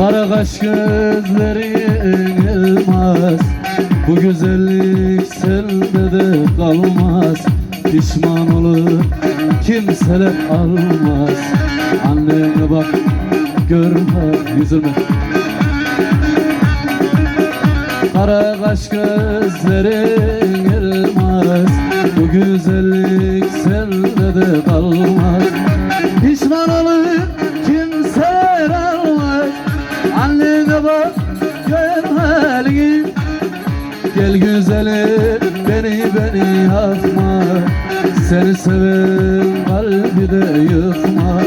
Kara kaş gözlerin elmas Bu güzellik sende de kalmaz. Pişman olur kimseler almaz. Annene bak görme yüzüme. Kara kaş gözlerin elmas Bu güzellik sende de kalmaz Gel güzelim beni beni yakma Seni seven kalbi de yıkma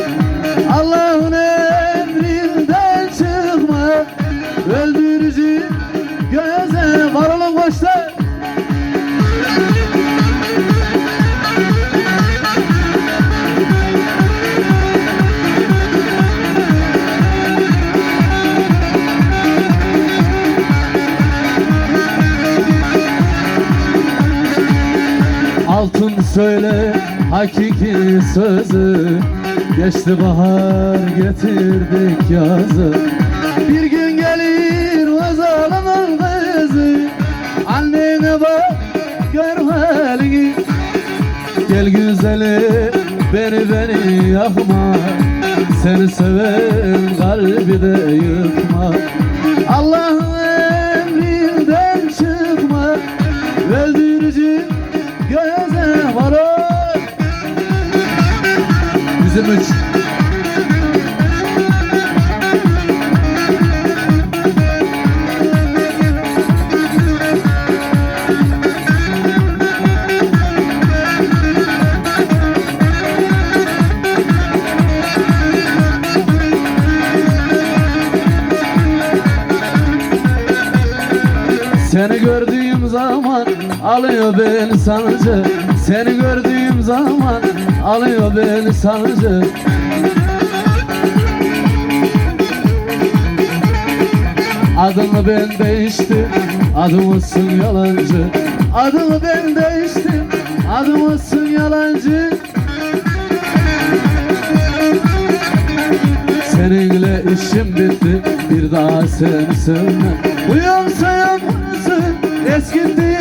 Altın söyle hakiki sözü. Geçti bahar getirdik yazı. Bir gün gelir o kızı. Annene bak görmeli Gel güzelim beni beni yapma Seni seven kalbi de yıkma. Allah'ın emrinden çıkma. Öldürücü göze Bizim üç Seni gördüğüm zaman alıyor beni sancı Seni gördüğüm zaman alıyor beni sancı Adını ben değiştim Adımısın yalancı. Adını ben değiştim Adımısın yalancı. Seninle işim bitti Bir daha seni sevmem yaparsın Eskittiğimi giymem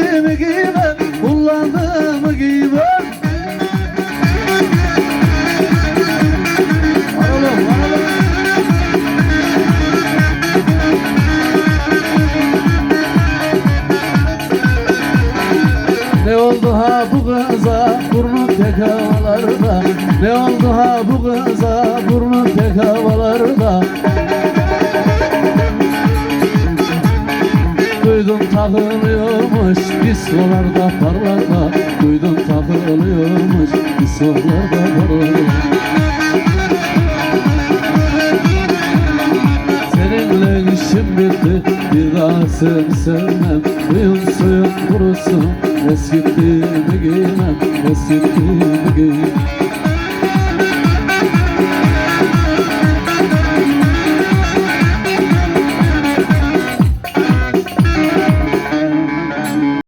Ne oldu ha bu kıza burnu tek havalarda? Ne oldu ha bu kıza burnu tek havalarda? Duydum takılıyormuş diskolarda parlarda. Duydum takılıyormuş diskolarda parlarda Bir daha sevsem Uyum suyum kurusun. Eskitti mi giymem Eskitti mi giymem